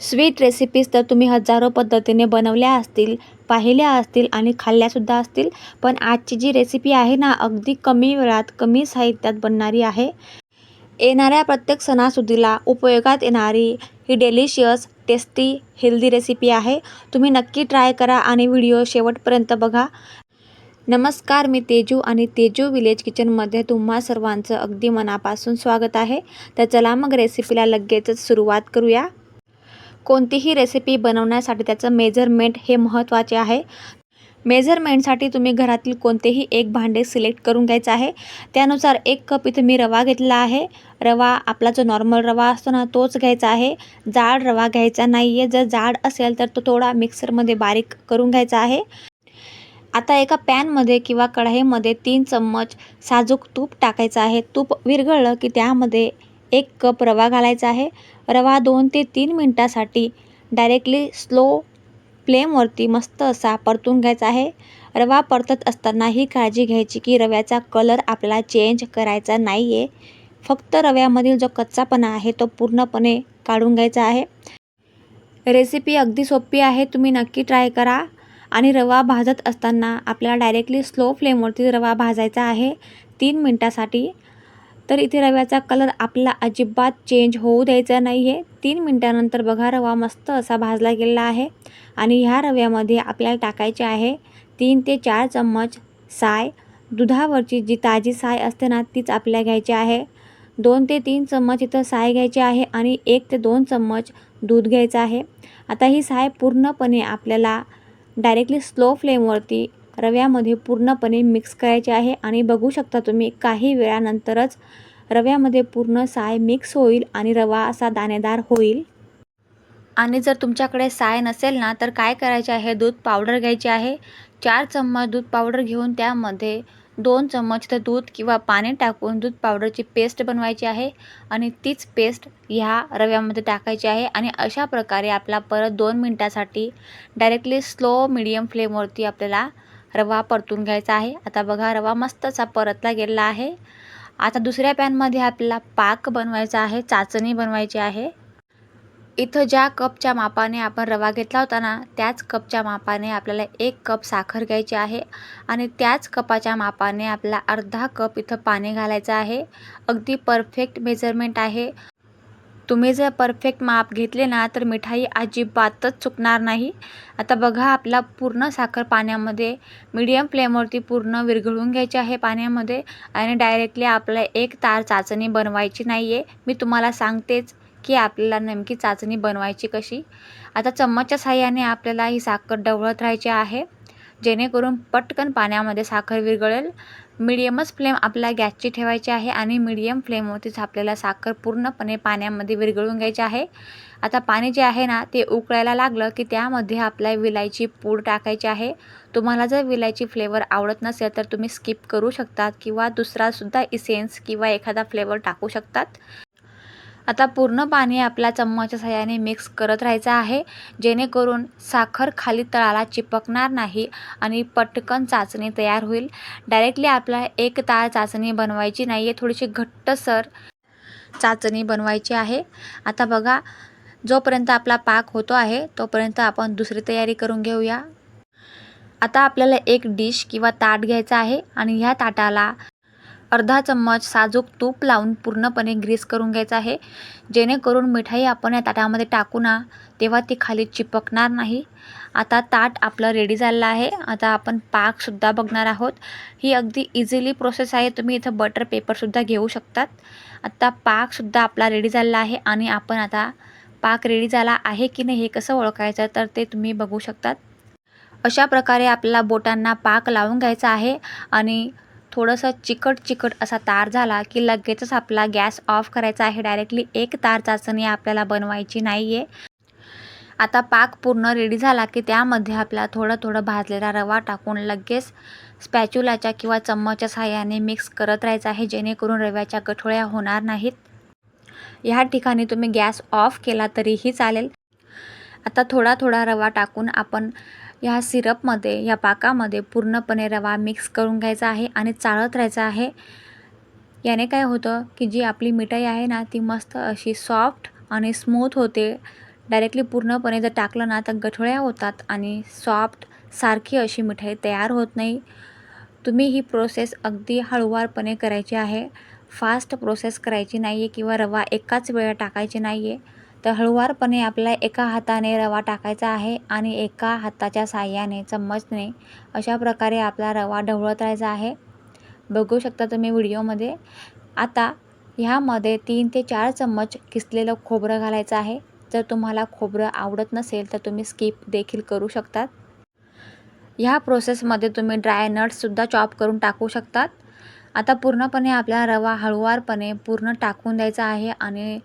Sweet recipes तर तुम्ही हजारो पद्धतीने बनवल्या असतील पाहिल्या असतील आणि खाल्ल्यासुद्धा असतील. पण आजची जी रेसिपी आहे ना अगदी कमी वेळात कमी साहित्यात बनणारी आहे. येणाऱ्या प्रत्येक सणासुदीला उपयोगात येणारी ही डेलिशियस टेस्टी हेल्दी रेसिपी आहे. तुम्ही नक्की ट्राय करा आणि व्हिडिओ शेवटपर्यंत बघा. नमस्कार मी तेजू आणि तेजू विलेज किचनमध्ये तुम्हा सर्वांचं अगदी मनापासून स्वागत आहे. तर चला मग रेसिपीला लगेचच सुरुवात करूया. कोणतीही रेसिपी बनवण्यासाठी त्याचं मेजरमेंट हे महत्त्वाचे आहे. मेजरमेंटसाठी तुम्ही घरातील कोणतेही एक भांडे सिलेक्ट करून घ्यायचं आहे. त्यानुसार एक कप इथे मी रवा घेतला आहे. रवा आपला जो नॉर्मल रवा असतो ना तोच घ्यायचा आहे. जाड रवा घ्यायचा नाही आहे जर जाड असेल तर तो थोडा मिक्सरमध्ये बारीक करून घ्यायचा आहे. आता एका पॅनमध्ये किंवा कढाईमध्ये तीन चम्मच साजूक तूप टाकायचं आहे. तूप विरघळलं की त्यामध्ये एक कप रवा घालायचा आहे. रवा दोन ते तीन मिनटासाठी डायरेक्टली स्लो फ्लेमवरती मस्त असा परतून घ्यायचा आहे. रवा परतत असताना ही काळजी घ्यायची की रव्याचा कलर आपल्याला चेंज करायचा नाही आहे फक्त रव्यामधील जो कच्चापणा आहे तो पूर्णपणे काढून घ्यायचा आहे. रेसिपी अगदी सोपी आहे तुम्ही नक्की ट्राय करा. आणि रवा भाजत असताना आपल्याला डायरेक्टली स्लो फ्लेमवरती रवा भाजायचा आहे. तीन मिनटासाठी तर इथे रव्याचा कलर आपला अजिबात चेंज होऊ द्यायचा नाही आहे तीन मिनटानंतर बघा रवा मस्त असा भाजला गेलेला आहे. आणि ह्या रव्यामध्ये आपल्याला टाकायचे आहे तीन ते चार चम्मच साय. दुधावरची जी ताजी साय असते ना तीच आपल्याला घ्यायची आहे. दोन ते तीन चम्मच इथं साय घ्यायची आहे आणि एक ते दोन चम्मच दूध घ्यायचं आहे. आता ही साय पूर्णपणे आपल्याला डायरेक्टली स्लो फ्लेमवरती रव्यामध्ये पूर्णपणे मिक्स करायचे आहे. आणि बघू शकता तुम्ही काही वेळानंतरच रव्यामध्ये पूर्ण साय मिक्स होईल आणि रवा असा दाणेदार होईल. आणि जर तुमच्याकडे साय नसेल ना तर काय करायचे आहे? दूध पावडर घ्यायची आहे. चार चम्मच दूध पावडर घेऊन त्यामध्ये दोन चम्मच तर दूध किंवा पाणी टाकून दूध पावडरची पेस्ट बनवायची आहे. आणि तीच पेस्ट ह्या रव्यामध्ये टाकायची आहे. आणि अशा प्रकारे आपला परत दोन मिनटासाठी डायरेक्टली स्लो मिडियम फ्लेमवरती आपल्याला रवा परतून घ्यायचा आहे. आता बघा रवा मस्त असा परतला गेलेला आहे. आता दुसऱ्या पॅनमध्ये आपल्याला पाक बनवायचा आहे चाचणी बनवायची आहे. इथं ज्या कपच्या मापाने आपण रवा घेतला होता ना त्याच कपच्या मापाने आपल्याला एक कप साखर घ्यायची आहे आणि त्याच कपाच्या मापाने आपल्याला अर्धा कप इथं पाणी घालायचं आहे. अगदी परफेक्ट मेजरमेंट आहे. तुम्ही जर परफेक्ट माप घेतले ना तर मिठाई अजिबातच चुकणार नाही. आता बघा आपला पूर्ण साखर पाण्यामध्ये मीडियम फ्लेमवरती पूर्ण विरघळून घ्यायची आहे पाण्यामध्ये आणि डायरेक्टली आपला एक तार चाचणी बनवायची नाही आहे मी तुम्हाला सांगतेच की आपल्याला नेमकी चाचणी बनवायची कशी. आता चम्मचच्या साह्याने आपल्याला ही साखर डवळत राहायची आहे. जेणेकरून पटकन पाण्यामध्ये साखर विरघळेल. मिडियमच फ्लेम आपल्या गॅसची ठेवायची आहे आणि मिडियम फ्लेमवरतीच आपल्याला साखर पूर्णपणे पाण्यामध्ये विरघळून घ्यायची आहे. आता पाणी जे आहे ना ते उकळायला लागलं की त्यामध्ये आपल्या विलायची पूड टाकायची आहे. तुम्हाला जर विलायची फ्लेवर आवडत नसेल तर तुम्ही स्किप करू शकतात किंवा दुसरासुद्धा इसेन्स किंवा एखादा फ्लेवर टाकू शकतात. आता पूर्ण पाणी आपल्या चम्मचच्या सहाय्याने मिक्स करत राहायचं आहे. जेणेकरून साखर खाली तळाला चिपकणार नाही आणि पटकन चाचणी तयार होईल. डायरेक्टली आपल्याला एक ताळ चाचणी बनवायची नाही आहे. थोडीशी घट्टसर चाचणी बनवायची आहे. आता बघा जोपर्यंत आपला पाक होतो आहे तोपर्यंत आपण दुसरी तयारी करून घेऊया. आता आपल्याला एक डिश किंवा ताट घ्यायचं आहे आणि ह्या ताटाला अर्धा चम्मच साजूक तूप लावून पूर्णपणे ग्रीस करून घ्यायचं आहे. जेणेकरून मिठाई आपण या ताटामध्ये टाकू ना तेव्हा ती खाली चिपकणार नाही. आता ताट आपलं रेडी झालेलं आहे. आता आपण पाकसुद्धा बघणार आहोत. ही अगदी इझिली प्रोसेस आहे. तुम्ही इथं बटर पेपरसुद्धा घेऊ शकतात. आता पाकसुद्धा आपला रेडी झालेला आहे आणि आपण आता पाक रेडी झाला आहे की नाही हे कसं ओळखायचं तर ते तुम्ही बघू शकतात. अशा प्रकारे आपल्याला बोटांना पाक लावून घ्यायचा आहे आणि थोडंसं चिकट चिकट असा तार झाला की लगेचच आपला गॅस ऑफ करायचा आहे. डायरेक्टली एक तार चाचणी आपल्याला बनवायची नाही आहे आता पाक पूर्ण रेडी झाला की त्यामध्ये आपला थोडं थोडं भाजलेला रवा टाकून लगेच स्पॅच्युलाच्या किंवा चम्मचच्या साह्याने मिक्स करत राहायचं आहे जेणेकरून रव्याच्या गठोळ्या होणार नाहीत. ह्या ठिकाणी तुम्ही गॅस ऑफ केला तरीही चालेल. आता थोडा थोडा रवा टाकून आपण ह्या सिरपमध्ये ह्या पाकामध्ये पूर्णपणे रवा मिक्स करून घ्यायचा आहे आणि चाळत राहायचं आहे. याने काय होतं की जी आपली मिठाई आहे ना ती मस्त अशी सॉफ्ट आणि स्मूथ होते. डायरेक्टली पूर्णपणे जर टाकलं ना तर गठोळ्या होतात आणि सॉफ्ट सारखी अशी मिठाई तयार होत नाही. तुम्ही ही प्रोसेस अगदी हळूवारपणे करायची आहे. फास्ट प्रोसेस करायची नाही आहे किंवा रवा एकाच वेळा टाकायची नाही आहे तर हळूवारपणे आपल्याला एका हाताने रवा टाकायचा आहे आणि एका हाताच्या साह्याने चम्मचने अशा प्रकारे आपला रवा ढवळत राहायचा आहे. बघू शकता तुम्ही व्हिडिओमध्ये. आता ह्यामध्ये तीन ते चार चम्मच किसलेलं खोबरं घालायचं आहे. जर तुम्हाला खोबरं आवडत नसेल तर तुम्ही स्किप देखील करू शकतात. ह्या प्रोसेसमध्ये तुम्ही ड्राय नट्ससुद्धा चॉप करून टाकू शकतात. आता पूर्णपणे आपला रवा हळूवारपणे पूर्ण टाकून द्यायचा आहे आणि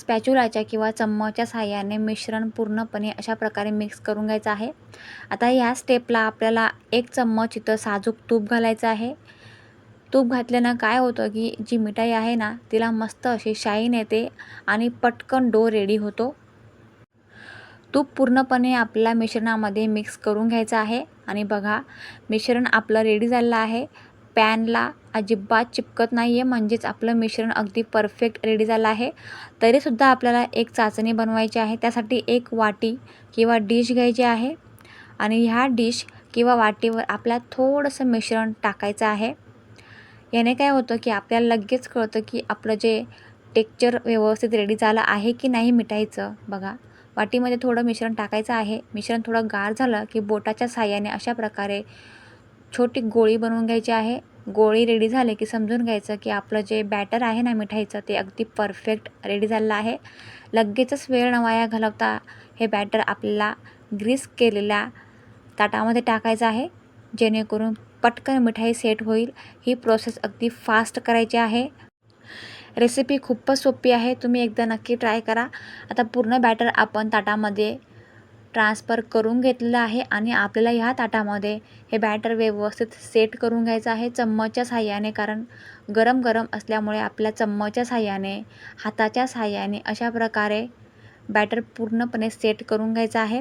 स्पॅच्युलाच्या किंवा चम्मचच्या साह्याने मिश्रण पूर्णपणे अशा प्रकारे मिक्स करून घ्यायचं आहे. आता ह्या स्टेपला आपल्याला एक चम्मच इथं साजूक तूप घालायचं आहे. तूप घातल्यानं काय होतं की जी मिठाई आहे ना तिला मस्त अशी शाईन येते आणि पटकन डो रेडी होतो. तूप पूर्णपणे आपल्या मिश्रणामध्ये मिक्स करून घ्यायचं आहे. आणि बघा मिश्रण आपलं रेडी झालेलं आहे. पॅनला अजिबात चिपकत नाही आहे म्हणजेच आपलं मिश्रण अगदी परफेक्ट रेडी झालं आहे. तरीसुद्धा आपल्याला एक चाचणी बनवायची आहे. त्यासाठी एक वाटी किंवा डिश घ्यायची आहे. आणि ह्या डिश किंवा वाटीवर आपल्या थोडंसं मिश्रण टाकायचं आहे. याने काय होतं की आपल्याला लगेच कळतं की आपलं जे टेक्चर व्यवस्थित रेडी झालं आहे की नाही मिठाईचं. बघा वाटीमध्ये थोडं मिश्रण टाकायचं आहे. मिश्रण थोडं गार झालं की बोटाच्या साह्याने अशा प्रकारे छोटी गोळी बनवून घ्यायची आहे. गोळी रेडी झाले की समजून घ्यायचं की आपलं जे बॅटर आहे ना मिठाईचं ते अगदी परफेक्ट रेडी झालेलं आहे. लगेचच वेळ न वाया घालवता हे बॅटर आपल्याला ग्रीस केलेल्या ताटामध्ये टाकायचं आहे. जेणेकरून पटकन मिठाई सेट होईल. ही प्रोसेस अगदी फास्ट करायची आहे. रेसिपी खूपच सोपी आहे. तुम्ही एकदा नक्की ट्राय करा. आता पूर्ण बॅटर आपण ताटामध्ये ट्रान्सफर करून घेतलेलं आहे आणि आपल्याला ह्या ताटामध्ये हे बॅटर व्यवस्थित सेट करून घ्यायचं आहे चम्मचच्या साह्याने कारण गरम गरम असल्यामुळे आपल्या चम्मचच्या साह्याने हाताच्या साह्याने अशा प्रकारे बॅटर पूर्णपणे सेट करून घ्यायचं आहे.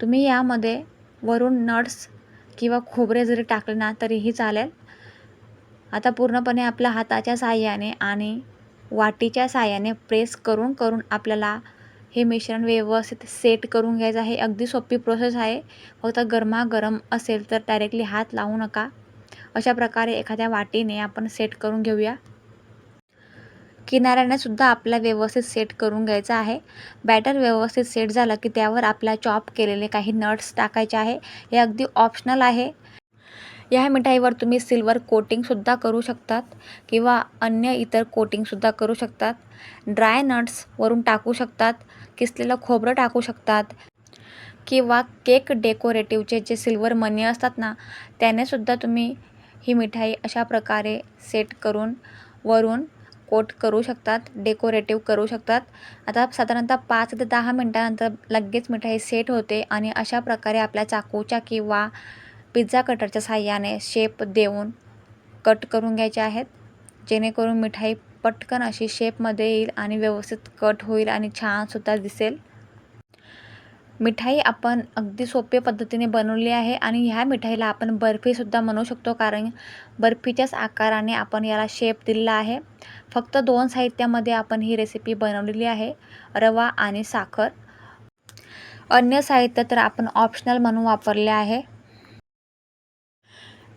तुम्ही यामध्ये वरून नट्स किंवा खोबरे जरी टाकले ना तरीही चालेल. आता पूर्णपणे आपल्या हाताच्या साह्याने आणि वाटीच्या साह्याने प्रेस करून करून आपल्याला हे मिश्रण व्यवस्थित सेट करून घ्यायचं आहे. अगदी सोपी प्रोसेस आहे. फक्त गरमागरम असेल तर डायरेक्टली हात लावू नका. अशा प्रकारे एखाद्या वाटीने आपण सेट करून घेऊया. किनाऱ्याने सुद्धा आपल्याला व्यवस्थित सेट करून घ्यायचं आहे. बॅटर व्यवस्थित सेट झालं की त्यावर आपल्या चॉप केलेले काही नट्स टाकायचे आहे. हे अगदी ऑप्शनल आहे. या मिठाईवर तुम्ही सिल्वर कोटिंगसुद्धा करू शकतात किंवा अन्य इतर कोटिंगसुद्धा करू शकतात. ड्राय नट्सवरून टाकू शकतात किसलेलं खोबरं टाकू शकतात किंवा केक डेकोरेटिवचे जे सिल्वर मनी असतात ना त्यानेसुद्धा तुम्ही ही मिठाई अशा प्रकारे सेट करून वरून कोट करू शकतात डेकोरेटिव्ह करू शकतात. आता साधारणतः पाच ते दहा मिनटानंतर लगेच मिठाई सेट होते आणि अशा प्रकारे आपल्या चाकूच्या किंवा पिझ्झा कटरच्या साह्याने शेप देऊन कट करून घ्यायचे आहेत. जेणेकरून मिठाई पटकन अशी शेपमध्ये येईल आणि व्यवस्थित कट होईल आणि छानसुद्धा दिसेल. मिठाई आपण अगदी सोप्या पद्धतीने बनवली आहे आणि ह्या मिठाईला आपण बर्फीसुद्धा म्हणू शकतो कारण बर्फीच्याच आकाराने आपण याला शेप दिलेला आहे. फक्त दोन साहित्यामध्ये आपण ही रेसिपी बनवलेली आहे रवा आणि साखर. अन्य साहित्य तर आपण ऑप्शनल म्हणून वापरले आहे.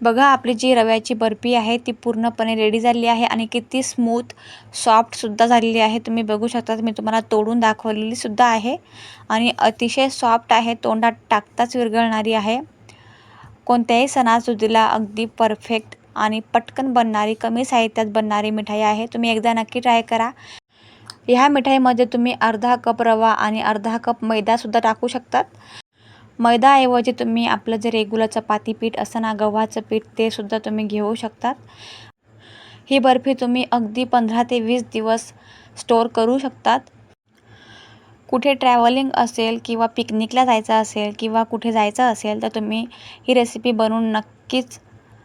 बघा आपली जी रव्याची बर्फी आहे ती पूर्णपणे रेडी झाली आहे आणि किती स्मूथ सॉफ्टसुद्धा झालेली आहे. तुम्ही बघू शकता मी तुम्हाला तोडून दाखवलेली सुद्धा आहे आणि अतिशय सॉफ्ट आहे तोंडात टाकताच विरघळणारी आहे. कोणत्याही सणासुदीला अगदी परफेक्ट आणि पटकन बनणारी कमी साहित्यात बनणारी मिठाई आहे. तुम्ही एकदा नक्की ट्राय करा. ह्या मिठाईमध्ये तुम्ही अर्धा कप रवा आणि अर्धा कप मैदासुद्धा टाकू शकतात. मैदाऐवजी तुम्ही आपलं जे रेग्युलर चपाती पीठ असं ना गव्हाचं पीठ ते सुद्धा तुम्ही घेऊ शकतात. ही बर्फी तुम्ही अगदी पंधरा ते वीस दिवस स्टोअर करू शकतात. कुठे ट्रॅव्हलिंग असेल किंवा पिकनिकला जायचं असेल किंवा कुठे जायचं असेल तर तुम्ही ही रेसिपी बनवून नक्कीच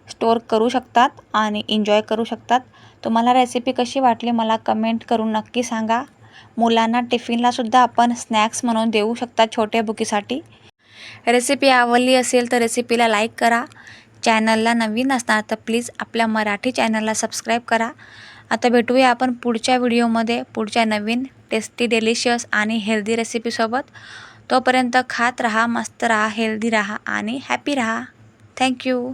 स्टोअर करू शकतात आणि एन्जॉय करू शकतात. तुम्हाला रेसिपी कशी वाटली मला कमेंट करून नक्की सांगा. मुलांना टिफिनलासुद्धा आपण स्नॅक्स म्हणून देऊ शकतात छोट्या बुकीसाठी. रेसिपी आवडली असेल तर रेसिपीला लाईक करा. चॅनलला नवीन असणार तर प्लीज आपल्या मराठी चॅनलला सबस्क्राईब करा. आता भेटूया आपण पुढच्या व्हिडिओमध्ये पुढच्या नवीन टेस्टी डेलिशियस आणि हेल्दी रेसिपीसोबत तोपर्यंत खात राहा मस्त राहा हेल्दी राहा आणि हॅपी राहा. थँक्यू